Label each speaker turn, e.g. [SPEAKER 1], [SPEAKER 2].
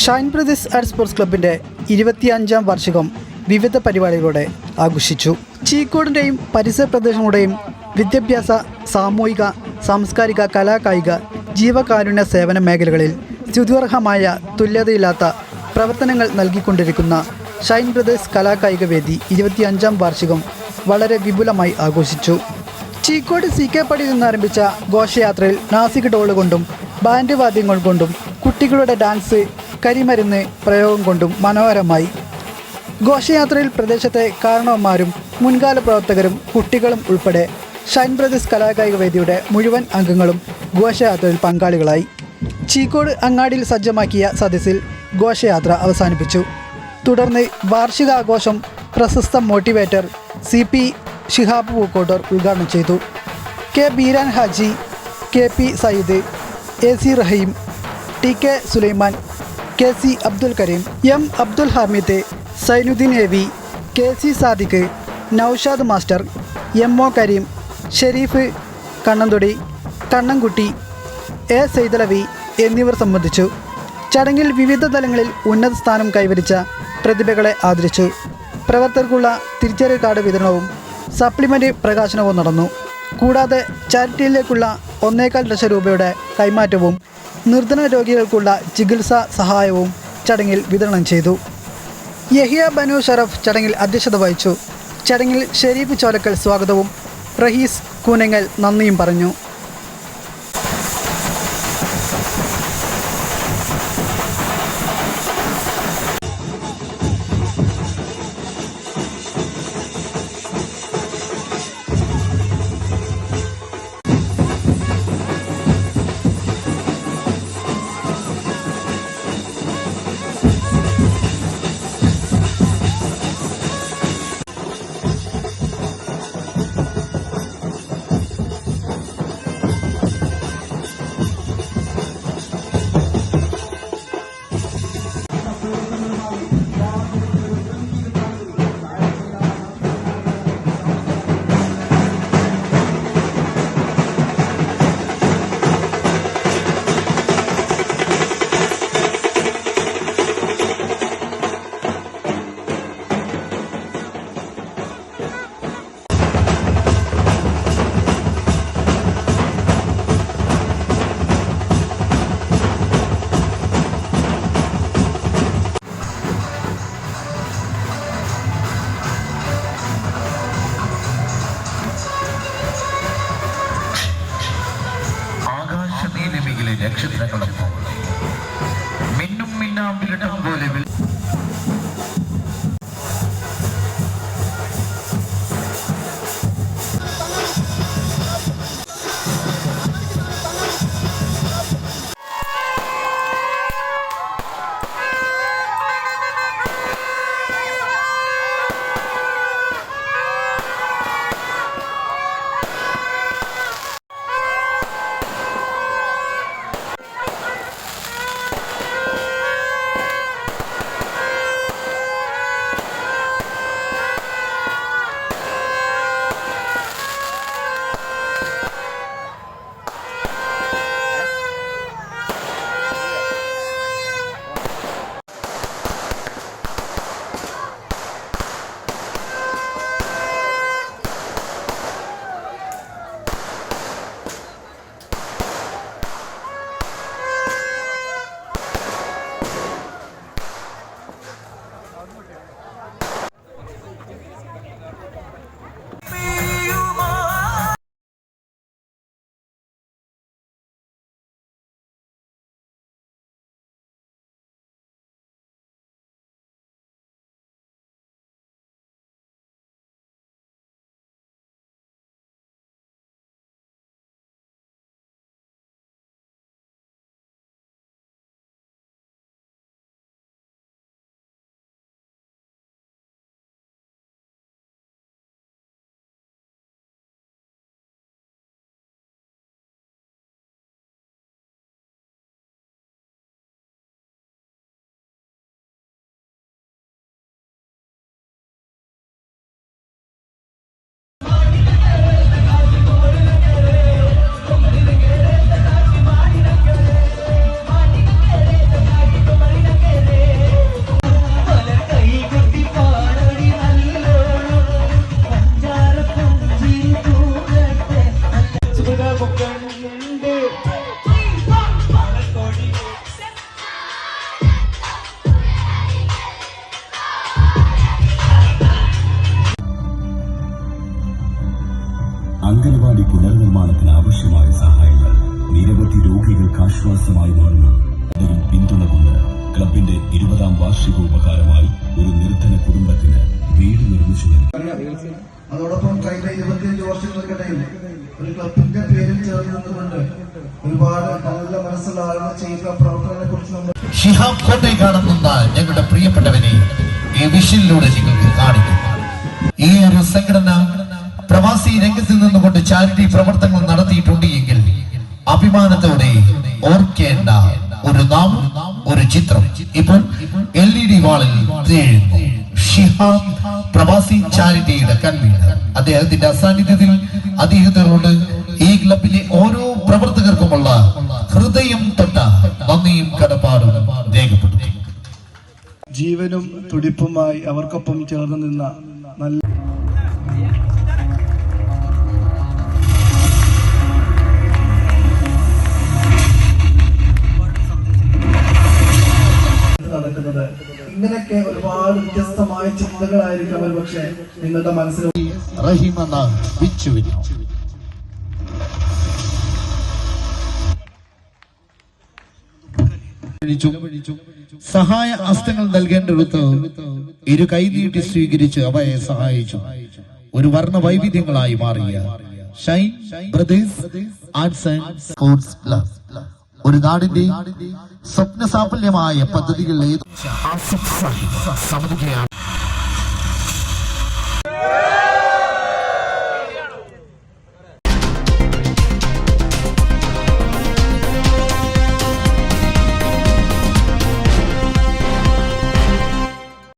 [SPEAKER 1] Shine brothers and sports ക്ലബിന്റെ ഇരുപത്തിയഞ്ചാം വാർഷികം വിവിധ പരിപാടികളോടെ ആഘോഷിച്ചു. ചീക്കോടിന്റെയും പരിസര പ്രദേശങ്ങളുടെയും വിദ്യാഭ്യാസ സാമൂഹിക സാംസ്കാരിക കലാകായിക ജീവകാരുണ്യ സേവന മേഖലകളിൽ സ്തുതിർഹമായ തുല്യതയില്ലാത്ത പ്രവർത്തനങ്ങൾ നൽകിക്കൊണ്ടിരിക്കുന്ന ഷൈൻ ബ്രദേഴ്സ് കലാകായിക വേദി ഇരുപത്തിയഞ്ചാം വാർഷികം വളരെ വിപുലമായി ആഘോഷിച്ചു. ചീക്കോട് സി കെ പടിയിൽ നിന്നാരംഭിച്ച ഘോഷയാത്രയിൽ നാസിക് ഡോളുകൊണ്ടും ബാൻഡ് വാദ്യങ്ങൾ കൊണ്ടും കുട്ടികളുടെ ഡാൻസ് കരിമരുന്ന് പ്രയോഗം കൊണ്ടും മനോഹരമായി. ഘോഷയാത്രയിൽ പ്രദേശത്തെ കാരണവന്മാരും മുൻകാല പ്രവർത്തകരും കുട്ടികളും ഉൾപ്പെടെ ഷൈൻ ബ്രദേഴ്സ് കലാകായിക വേദിയുടെ മുഴുവൻ അംഗങ്ങളും ഘോഷയാത്രയിൽ പങ്കാളികളായി. ചീക്കോട് അങ്ങാടിയിൽ സജ്ജമാക്കിയ സദസ്സിൽ ഘോഷയാത്ര അവസാനിപ്പിച്ചു. തുടർന്ന് വാർഷികാഘോഷം പ്രശസ്ത motivator C P Shihab Pookkottoor ഉദ്ഘാടനം ചെയ്തു. K Beeran Haji K P Sayyid A C Raheem T K Sulaiman K C Abdul Kareem M Abdul Hameed Sainuddeen A V K C Sadiq Noushad master M O Kareem Shereef Kannanthodi Kannankutty A Saithalavi എന്നിവർ സംബന്ധിച്ചു. ചടങ്ങിൽ വിവിധ തലങ്ങളിൽ ഉന്നത സ്ഥാനം കൈവരിച്ച പ്രതിഭകളെ ആദരിച്ചു. പ്രവർത്തകർക്കുള്ള തിരിച്ചറിയൽ കാർഡ് വിതരണവും സപ്ലിമെന്റ് പ്രകാശനവും നടന്നു. കൂടാതെ ചാരിറ്റിയിലേക്കുള്ള ഒന്നേകാൽ ലക്ഷം രൂപയുടെ കൈമാറ്റവും നിർധന രോഗികൾക്കുള്ള ചികിത്സാ സഹായവും ചടങ്ങിൽ വിതരണം ചെയ്തു. യഹിയ ബനു ഷറഫ് ചടങ്ങിൽ അധ്യക്ഷത വഹിച്ചു. ചടങ്ങിൽ ഷെരീഫ് ചോലക്കൽ സ്വാഗതവും റഹീസ് കൂനങ്ങൽ നന്ദിയും പറഞ്ഞു.
[SPEAKER 2] ആകാശനീലിമിയിലെ
[SPEAKER 3] ആശ്വാസമായി മാറുന്ന അതിൽ പിന്തുണ കൊണ്ട് ക്ലബിന്റെ ഇരുപതാം വാർഷികോപകാരമായി ഒരു നിർധന കുടുംബത്തിന് വീട് നിർമ്മിച്ചു നൽകി.
[SPEAKER 4] അതോടൊപ്പം കഴിഞ്ഞ ഇരുപത്തിയഞ്ച് വർഷങ്ങൾക്കിടയിൽ ഒരു ക്ലബിന്റെ പേരിൽ ചേർന്ന് നിന്നുകൊണ്ട് ഒരുപാട് നല്ല മനസ്സുള്ള ആളുകൾ ചെയ്യുന്ന പ്രവർത്തനങ്ങളെ കുറിച്ച് നമ്മൾ
[SPEAKER 2] ഷിഹാബ് കാണുന്ന ഞങ്ങളുടെ പ്രിയപ്പെട്ടവനെ ഈ വിഷനിലൂടെ നിങ്ങൾക്ക് കാണിക്കും. ഈ ഒരു സംഘടന പ്രവാസി രംഗത്ത് നിന്നുകൊണ്ട് ചാരിറ്റി പ്രവർത്തനങ്ങൾ നടത്തിയിട്ടുണ്ട് എങ്കിൽ അഭിമാനത്തോടെ ഓർക്കേണ്ട ഒരു നാമം ഒരു ചിത്രം. ഇപ്പോൾ എൽ ഇ ഡി വാളിൽ പ്രവാസി ചാരിറ്റിയുടെ കൺവീനർ. അദ്ദേഹത്തിന്റെ അസാന്നിധ്യത്തിൽ അദ്ദേഹത്തിനോട് ഈ ക്ലബിലെ ഓരോ പ്രവർത്തകർക്കുമുള്ള ഹൃദയം തൊട്ട നന്ദിയും കടപ്പാടും രേഖപ്പെടുത്തി
[SPEAKER 4] ജീവനും തുടിപ്പുമായി അവർക്കൊപ്പം ചേർന്ന് നിന്ന വ്യത്യസ്തമായ ചിന്തകളായിരിക്കും ഒരു പക്ഷേ നിങ്ങളുടെ മനസ്സിൽ.
[SPEAKER 2] റഹീമെന്ന ബിച്ചുവിനു സഹായ ഹസ്തങ്ങൾ നൽകേണ്ടടുത്ത് ഇരു കൈനീട്ടി സ്വീകരിച്ച് അവയെ സഹായിച്ചു. ഒരു വർണ വൈവിധ്യങ്ങളായി മാറിയ. Shine brothers arts and sports club ഒരു നാടിന്റെ സ്വപ്ന സാഫല്യമായ സമിതിയാണ്